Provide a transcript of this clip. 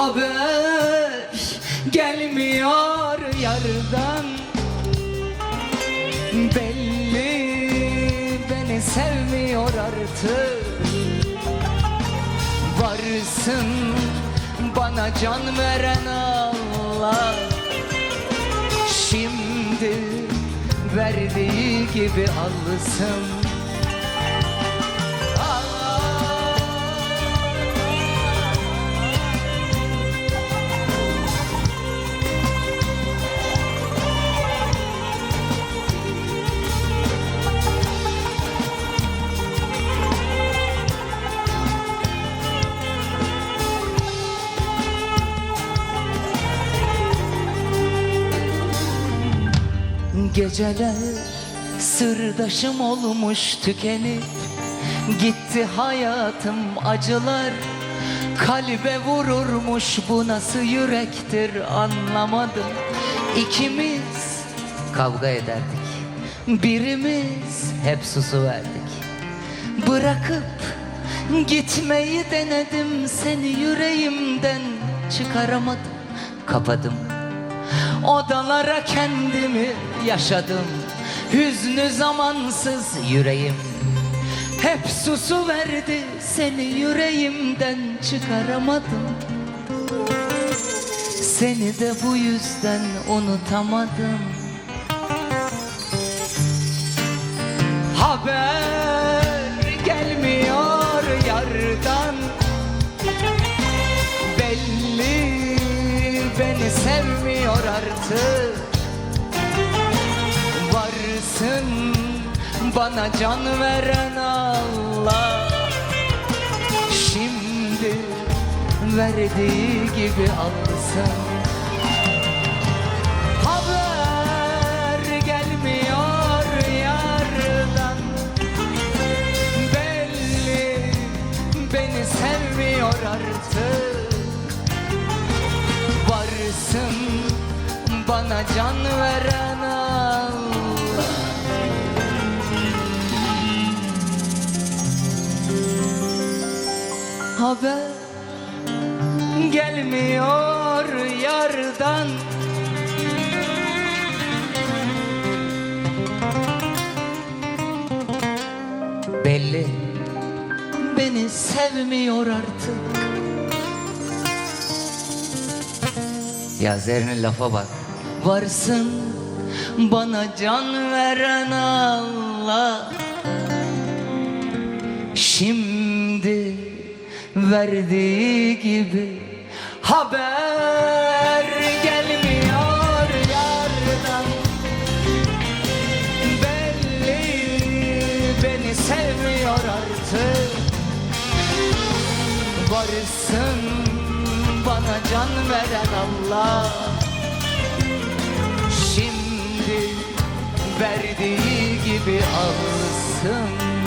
Haber gelmiyor yardan. Belli beni sevmiyor artık. Varsın bana can veren Allah. Şimdi verdiği gibi alsın Geceler sırdaşım olmuş tükenip Gitti hayatım acılar. Kalbe vururmuş bu nasıl yürektir anlamadım. İkimiz kavga ederdik Birimiz hep susu verdik. Bırakıp gitmeyi denedim Seni yüreğimden çıkaramadım. Kapadım Odalara kendimi yaşadım. Hüznü zamansız yüreğim. Hep susu verdi Seni yüreğimden çıkaramadım. Seni de bu yüzden unutamadım sevmiyor artık. Varsın bana can veren Allah. Şimdi verdiği gibi alsın. Haber gelmiyor yardan. Belli beni sevmiyor artık Varsın bana can veren Allah Haber gelmiyor yardan. Belli beni sevmiyor artık Ya Zerrin'in lafa bak. Varsın bana can veren Allah. Şimdi verdiği gibi Haber gelmiyor yardan. Belli beni sevmiyor artık. Varsın can veren Allah. Şimdi verdiği gibi alsın